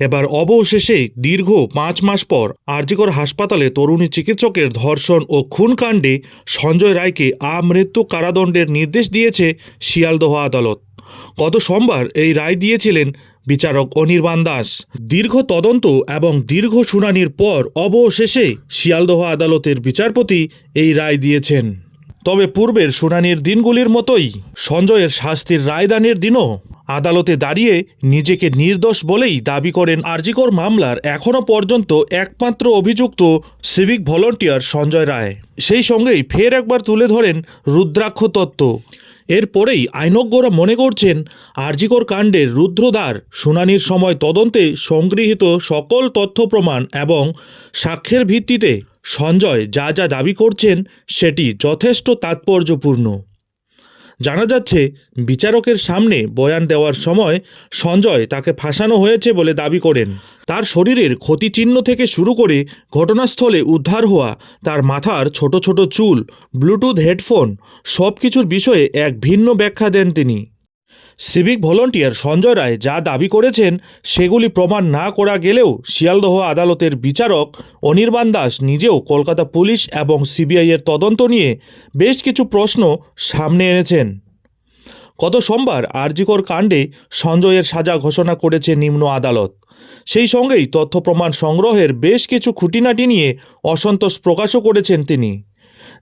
এবার অবশেষে দীর্ঘ পাঁচ মাস পর আরজিকর হাসপাতালে তরুণী চিকিৎসকের ধর্ষণ ও খুন কাণ্ডে সঞ্জয় রায়কে আমৃত্যু কারাদণ্ডের নির্দেশ দিয়েছে শিয়ালদহ আদালত। গত সোমবার এই রায় দিয়েছিলেন বিচারক অনির্বাণ দাস। দীর্ঘ তদন্ত এবং দীর্ঘ শুনানির পর অবশেষে শিয়ালদহ আদালতের বিচারপতি এই রায় দিয়েছেন। তবে পূর্বের শুনানির দিনগুলির মতোই সঞ্জয়ের শাস্তির রায়দানের দিনও আদালতে দাঁড়িয়ে নিজেকে নির্দোষ বলেই দাবি করেন আরজিকর মামলার এখনও পর্যন্ত একমাত্র অভিযুক্ত সিভিক ভলন্টিয়ার সঞ্জয় রায়। সেই সঙ্গেই ফের একবার তুলে ধরেন রুদ্রাক্ষ তত্ত্ব। এরপরেই আইনজ্ঞরা মনে করছেন, আরজিকর কাণ্ডের রুদ্রদ্বার শুনানির সময় তদন্তে সংগৃহীত সকল তথ্য প্রমাণ এবং সাক্ষ্যের ভিত্তিতে সঞ্জয় যা যা দাবি করছেন, সেটি যথেষ্ট তাৎপর্যপূর্ণ। জানা যাচ্ছে, বিচারকের সামনে বয়ান দেওয়ার সময় সঞ্জয় তাকে ফাঁসানো হয়েছে বলে দাবি করেন। তার শরীরের ক্ষতিচিহ্ন থেকে শুরু করে ঘটনাস্থলে উদ্ধার হওয়া, তার মাথার ছোট ছোট চুল, ব্লুটুথ হেডফোন সব কিছুর বিষয়ে এক ভিন্ন ব্যাখ্যা দেন তিনি। সিভিক ভলন্টিয়ার সঞ্জয় রায় যা দাবি করেছেন, সেগুলি প্রমাণ না করা গেলেও শিয়ালদহ আদালতের বিচারক অনির্বাণ দাস নিজেও কলকাতা পুলিশ এবং সিবিআইয়ের তদন্ত নিয়ে বেশ কিছু প্রশ্ন সামনে এনেছেন। গত সোমবার আরজিকর কাণ্ডে সঞ্জয়ের সাজা ঘোষণা করেছে নিম্ন আদালত। সেই সঙ্গেই তথ্য প্রমাণ সংগ্রহের বেশ কিছু খুঁটিনাটি নিয়ে অসন্তোষ প্রকাশও করেছেন তিনি।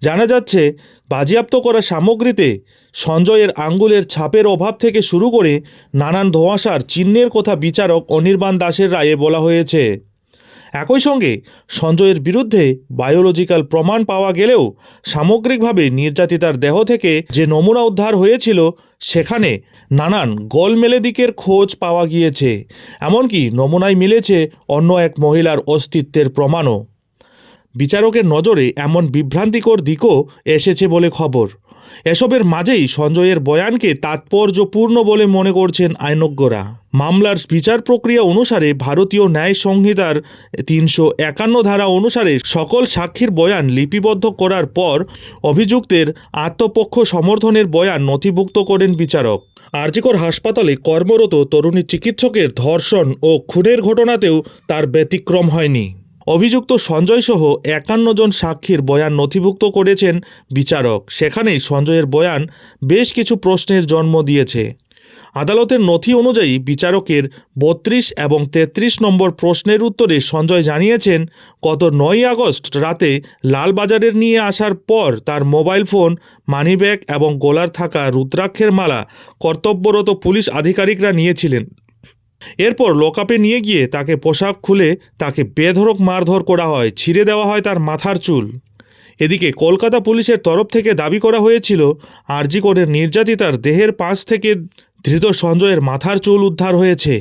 জানা যাচ্ছে, বাজেয়াপ্ত করা সামগ্রীতে সঞ্জয়ের আঙ্গুলের ছাপের অভাব থেকে শুরু করে নানান ধোঁয়াশার চিহ্নের কথা বিচারক অনির্বাণ দাসের রায়ে বলা হয়েছে। একই সঙ্গে সঞ্জয়ের বিরুদ্ধে বায়োলজিক্যাল প্রমাণ পাওয়া গেলেও সামগ্রিকভাবে নির্যাতিতার দেহ থেকে যে নমুনা উদ্ধার হয়েছিল, সেখানে নানান গোলমেলে দিকের খোঁজ পাওয়া গিয়েছে। এমনকি নমুনায় মিলেছে অন্য এক মহিলার অস্তিত্বের প্রমাণও। বিচারকের নজরে এমন বিভ্রান্তিকর দিকও এসেছে বলে খবর। এসবের মাঝেই সঞ্জয়ের বয়ানকে তাৎপর্যপূর্ণ বলে মনে করছেন আইনজ্ঞরা। মামলার বিচার প্রক্রিয়া অনুসারে ভারতীয় ন্যায় সংহিতার তিনশো একান্ন ধারা অনুসারে সকল সাক্ষীর বয়ান লিপিবদ্ধ করার পর অভিযুক্তের আত্মপক্ষ সমর্থনের বয়ান নথিভুক্ত করেন বিচারক। আরজিকর হাসপাতালে কর্মরত তরুণী চিকিৎসকের ধর্ষণ ও খুনের ঘটনাতেও তার ব্যতিক্রম হয়নি। অভিযুক্ত সঞ্জয় সহ একান্ন জন সাক্ষীর বয়ান নথিভুক্ত করেছেন বিচারক। সেখানেই সঞ্জয়ের বয়ান বেশ কিছু প্রশ্নের জন্ম দিয়েছে। আদালতের নথি অনুযায়ী বিচারকের বত্রিশ এবং তেত্রিশ নম্বর প্রশ্নের উত্তরে সঞ্জয় জানিয়েছেন, গত নয় আগস্ট রাতে লালবাজারের নিয়ে আসার পর তার মোবাইল ফোন, মানিব্যাগ এবং গোলার থাকা রুদ্রাক্ষের মালা কর্তব্যরত পুলিশ আধিকারিকরা নিয়েছিলেন। এরপর লোকাপে নিয়ে গিয়ে তাকে পোশাক খুলে তাকে বেধড়ক মারধর করা হয়, ছিঁড়ে দেওয়া হয় তার মাথার চুল। এদিকে কলকাতা পুলিশের তরফ থেকে দাবি করা হয়েছিল, আরজি করে নির্যাতিতার দেহের পাশ থেকে ধৃত সঞ্জয়ের মাথার চুল উদ্ধার হয়েছে।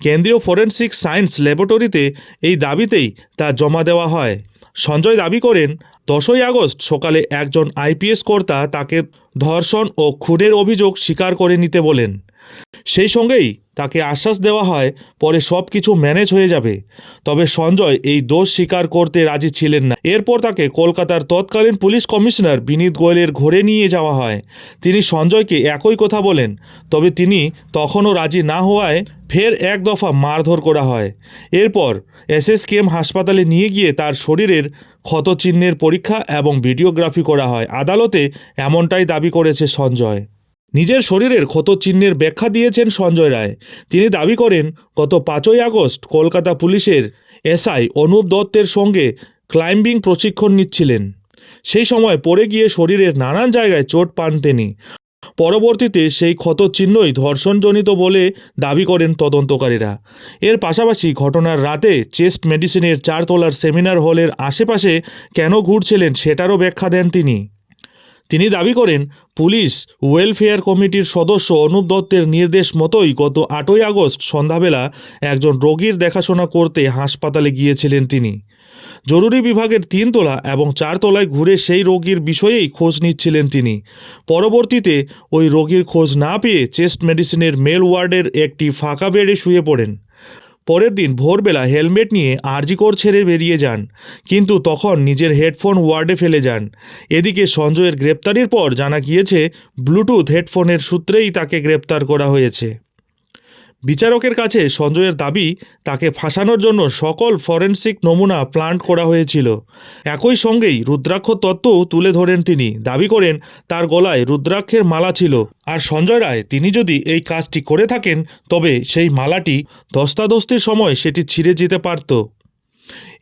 কেন্দ্রীয় ফরেন্সিক সায়েন্স ল্যাবরেটরিতে এই দাবিতেই তা জমা দেওয়া হয়। সঞ্জয় দাবি করেন, দশই আগস্ট সকালে একজন আইপিএস কর্তা তাকে ধর্ষণ ও খুনের অভিযোগ স্বীকার করে নিতে বলেন। সেই সঙ্গেই তাকে আশ্বাস দেওয়া হয়, পরে সব কিছু ম্যানেজ হয়ে যাবে। তবে সঞ্জয় এই দোষ স্বীকার করতে রাজি ছিলেন না। এরপর তাকে কলকাতার তৎকালীন পুলিশ কমিশনার বিনীত গোয়েলের ঘরে নিয়ে যাওয়া হয়। তিনি সঞ্জয়কে একই কথা বলেন, তবে তিনি তখনও রাজি না হওয়ায় ফের এক দফা মারধর করা হয়। এরপর এসএসকেএম হাসপাতালে নিয়ে গিয়ে তার শরীরের ক্ষতচিহ্নের পরীক্ষা এবং ভিডিওগ্রাফি করা হয়। আদালতে এমনটাই দাবি করেছে সঞ্জয়। নিজের শরীরের ক্ষত চিহ্নের ব্যাখ্যা দিয়েছেন সঞ্জয় রায়। তিনি দাবি করেন, গত পাঁচই আগস্ট কলকাতা পুলিশের এসআই অনুপ দত্তের সঙ্গে ক্লাইম্বিং প্রশিক্ষণ নিচ্ছিলেন। সেই সময় পড়ে গিয়ে শরীরের নানান জায়গায় চোট পান তিনি। পরবর্তীতে সেই ক্ষত চিহ্নই ধর্ষণজনিত বলে দাবি করেন তদন্তকারীরা। এর পাশাপাশি ঘটনার রাতে চেস্ট মেডিসিনের চারতলার সেমিনার হলের আশেপাশে কেন ঘুরছিলেন সেটারও ব্যাখ্যা দেন তিনি। তিনি দাবি করেন, পুলিশ, ওয়েলফেয়ার কমিটির সদস্য অনুপ দত্তের নির্দেশ মতোই গত আটই আগস্ট সন্ধ্যাবেলা একজন রোগীর দেখাশোনা করতে হাসপাতালে গিয়েছিলেন তিনি। জরুরি বিভাগের তিনতলা এবং চারতলায় ঘুরে সেই রোগীর বিষয়েই খোঁজ নিচ্ছিলেন তিনি। পরবর্তীতে ওই রোগীর খোঁজ না পেয়ে চেস্ট মেডিসিনের মেল ওয়ার্ডের একটি ফাঁকা বেডে শুয়ে পড়েন। পরের দিন ভোরবেলা হেলমেট নিয়ে আরজিকর ছেড়ে বেরিয়ে যান, কিন্তু তখন নিজের হেডফোন ওয়ার্ডে ফেলে যান। এদিকে সঞ্জয়ের গ্রেপ্তারির পর জানা গিয়েছে, ব্লুটুথ হেডফোনের সূত্রেই তাকে গ্রেপ্তার করা হয়েছে। বিচারকের কাছে সঞ্জয়ের দাবি, তাকে ফাঁসানোর জন্য সকল ফরেন্সিক নমুনা প্লান্ট করা হয়েছিল। একই সঙ্গেই রুদ্রাক্ষ তত্ত্বও তুলে ধরেন তিনি। দাবি করেন, তার গলায় রুদ্রাক্ষের মালা ছিল। আর সঞ্জয় রায়, তিনি যদি এই কাজটি করে থাকেন, তবে সেই মালাটি ধস্তাধস্তির সময় সেটি ছিঁড়ে যেতে পারত।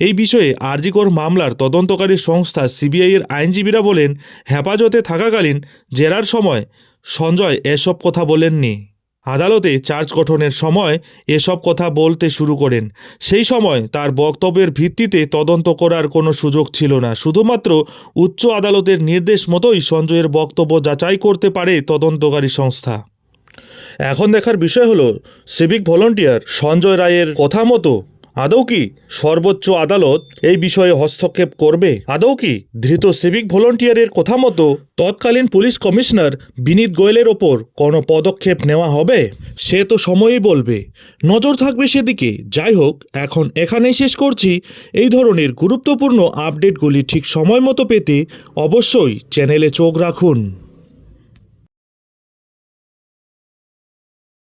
এই বিষয়ে আরজিকর মামলার তদন্তকারী সংস্থা সিবিআইয়ের আইনজীবীরা বলেন, হেফাজতে থাকাকালীন, জেরার সময় সঞ্জয় এসব কথা বলেননি। আদালতে চার্জ গঠনের সময় এসব কথা বলতে শুরু করেন। সেই সময় তার বক্তব্যের ভিত্তিতে তদন্ত করার কোনো সুযোগ ছিল না। শুধুমাত্র উচ্চ আদালতের নির্দেশ মতোই সঞ্জয়ের বক্তব্য যাচাই করতে পারে তদন্তকারী সংস্থা। এখন দেখার বিষয় হলো সিভিক ভলন্টিয়ার সঞ্জয় রায়ের কথা মতো আদৌ কি সর্বোচ্চ আদালত এই বিষয়ে হস্তক্ষেপ করবে? আদৌ কি ধৃত সিভিক ভলান্টিয়ারের কথা মতো তৎকালীন পুলিশ কমিশনার বিনীত গোয়েলের ওপর কোনো পদক্ষেপ নেওয়া হবে? সে তো সময়ই বলবে। নজর থাকবে সেদিকে। যাই হোক, এখন এখানেই শেষ করছি। এই ধরনের গুরুত্বপূর্ণ আপডেটগুলি ঠিক সময় মতো পেতে অবশ্যই চ্যানেলে চোখ রাখুন।